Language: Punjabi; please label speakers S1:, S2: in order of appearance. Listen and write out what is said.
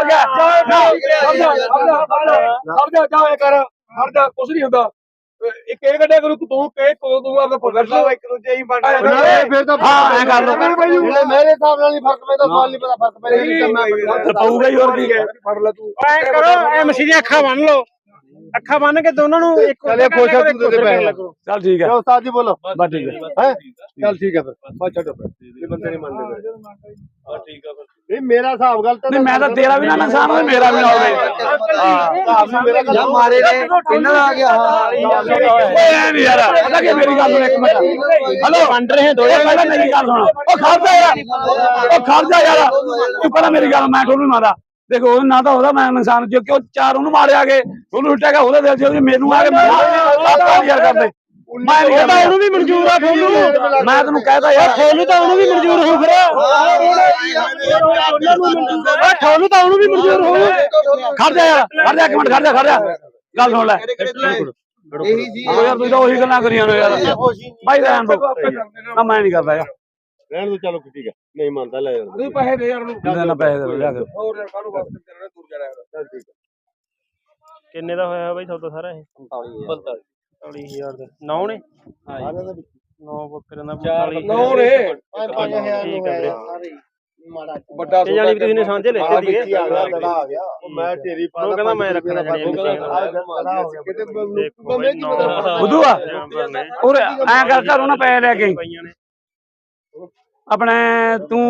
S1: ਕਰ ਗਿਆ ਖੜ ਜਾ ਜਾ ਕਰ ਖੜ ਜਾ ਕੁਛ ਨਹੀਂ ਹੁੰਦਾ ਇੱਕ ਇਹ ਕੱਢਿਆ ਕਰੂ ਤੂੰ ਕੇ ਤੂੰ ਤੂੰ ਆਪਦਾ ਫੁੱਲ ਲਾ ਇੱਕ ਦੂਜੇ ਹੀ ਬਣ
S2: ਫਿਰ ਤਾਂ
S1: ਹਾਂ ਐ ਕਰ ਲੋ
S2: ਜਿਹੜੇ ਮੇਰੇ ਹਿਸਾਬ ਨਾਲ ਨਹੀਂ ਫ਼ਰਕ ਪੈਂਦਾ ਸਵਾਲ ਨਹੀਂ ਪਤਾ ਫ਼ਰਕ ਪੈਂਦਾ
S1: ਪਊਗਾ ਹੀ ਹੋਰ ਕੀ ਹੈ
S2: ਫੜ ਲੈ ਤੂੰ
S3: ਐ ਕਰੋ ਐਮਸੀ ਦੀਆਂ ਅੱਖਾਂ ਬੰਨ ਲਓ ਅੱਖਾਂ ਬੰਨ ਕੇ ਦੋਨਾਂ ਨੂੰ ਇੱਕ
S2: ਚਲੇ ਖੁਸ਼ ਆ ਤੂੰ ਦੇ ਪੈਸੇ
S1: ਚੱਲ ਠੀਕ ਹੈ
S2: ਚਲੋ ਉਸਤਾਦ ਜੀ ਬੋਲੋ
S1: ਬਸ ਠੀਕ ਹੈ
S2: ਹੈ ਚੱਲ ਠੀਕ ਹੈ ਫਿਰ ਬਸ ਛੱਡੋ ਫਿਰ ਇਹ ਬੰਦੇ ਨਹੀਂ ਮੰਨਦੇ ਹਾਂ ਠੀਕ ਹੈ ਫਿਰ ਇਹ ਮੇਰਾ ਹਿਸਾਬ ਗਲਤ ਹੈ
S1: ਨਹੀਂ ਮੈਂ ਤਾਂ ਤੇਰਾ ਵੀ ਨਾ ਨੁਕਸਾਨ ਹੋਵੇ ਮੇਰਾ ਵੀ ਨਾ ਹੋਵੇ।
S2: ਨਾਲ ਮੇਰਾ
S4: ਨੇ ਇਹਨਾਂ ਦਾ ਆ ਗਿਆ?
S1: ਓਏ ਐ ਨਹੀਂ ਯਾਰ ਪਤਾ ਕੀ ਮੇਰੀ ਗੱਲ ਸੁਣ ਇੱਕ ਮਿੰਟ। ਹਲੋ? ਵੰਡ ਰਹੇ ਦੋ ਪਹਿਲਾਂ ਮੇਰੀ ਗੱਲ ਸੁਣ। ਉਹ ਖੜਦਾ ਯਾਰ। ਉਹ ਖੜਦਾ ਯਾਰ। ਤੂੰ ਪਹਿਲਾਂ ਮੇਰੀ ਗੱਲ ਮੈਂ ਤੁਹਾਨੂੰ ਮਾਰਾ। ਦੇਖੋ ਉਹ ਨਾ ਤਾਂ ਉਹਦਾ ਮੈਂ ਇਨਸਾਨ ਜੋ ਕਿਉਂ ਚਾਰ ਉਹਨੂੰ ਮਾਰਿਆ ਗਏ ਉਹਨੂੰ ਲੁੱਟਿਆ ਗਿਆ ਉਹਦੇ ਦਿਲ ਚ ਮੈਨੂੰ ਆ ਕੇ ਆਪਾਂ ਯਾਰ ਕਰਦੇ। ਮੈਂ ਨਹੀਂ ਕਰਦਾ
S3: ਉਹਨੂੰ ਵੀ ਮਨਜ਼ੂਰ ਆ ਤੁਹਾਨੂੰ
S1: ਮੈਂ ਤੈਨੂੰ ਕਹਿਦਾ ਯਾਰ
S3: ਤੁਹਾਨੂੰ ਤਾਂ ਉਹਨੂੰ ਵੀ ਮਨਜ਼ੂਰ ਹੋਊ ਫਿਰ। ਓਏ ਤੁਹਾਨੂੰ ਤਾਂ ਉਹਨੂੰ ਵੀ ਮਨਜ਼ੂਰ ਹੋਊ
S1: ਖੜ ਜਾ ਯਾਰ ਖੜ ਜਾ ਇੱਕ ਮਿੰਟ ਖੜ ਜਾ ਖੜ ਜਾ। ਗੱਲ ਸੁਣ ਲੈ।
S4: ਇਹੀ ਸੀ।
S1: ਉਹ ਯਾਰ ਤੂੰ ਤਾਂ ਉਹੀ ਗੱਲਾਂ ਕਰੀਆਂ ਨੇ ਯਾਰ। ਬਾਈ ਰਹਿਣ ਦੋ। ਨਾ ਮੈਂ ਨਹੀਂ ਕਰਦਾ ਯਾਰ।
S2: ਰਹਿਣ ਦੋ ਚਲੋ ਠੀਕ ਹੈ। ਨਹੀਂ ਮੰਨਦਾ ਲੈ ਜਾਂਦਾ
S1: ਤੂੰ ਪੈਸੇ ਦੇ ਯਾਰ ਨੂੰ ਦੇ ਨਾ ਪੈਸੇ ਦੇ ਲਿਆ ਕੇ।
S2: ਹੋਰ ਯਾਰ ਕਾਹਨੂੰ ਵਾਪਸ ਕਰਨਾ ਦੂਰ ਜਾਣਾ ਚੱਲ ਠੀਕ ਹੈ।
S3: ਕਿੰਨੇ ਦਾ ਹੋਇਆ ਬਾਈ ਸੌਦਾ ਸਾਰਾ ਇਹ? 45000 ਦਾ। ਨੌ ਨੇ? ਨੌ ਬੱਕਰਿਆਂ ਦਾ 45
S2: ਨੌ ਨੇ
S3: ਠੀਕ ਹੈ ਵੀਰੇ
S2: ਵੱਡਾ
S3: ਇਹ ਜਾਨੀ ਵੀ ਤੁਸੀਂ ਨੇ ਸਾਂਝੇ ਲੈਤੇ ਸੀਗੇ
S2: ਆ ਗਿਆ ਲੜਾ ਆ ਗਿਆ। ਉਹ ਮੈਂ ਤੇਰੀ ਪਾ
S3: ਉਹ ਕਹਿੰਦਾ ਮੈਂ ਰੱਖਣਾ ਜਾਣੀ
S2: ਉਹ ਕਹਿੰਦਾ ਕਿਤੇ
S3: ਦੇਖੋ ਬਾਈ ਨੌ
S1: ਬੁੱਧੂ ਆ। ਉਰੇ ਐਂ ਕਰ ਘਰੋਂ ਨਾ ਪੈਸੇ ਲੈ ਕੇ। ਆਪਣੇ ਤੂੰ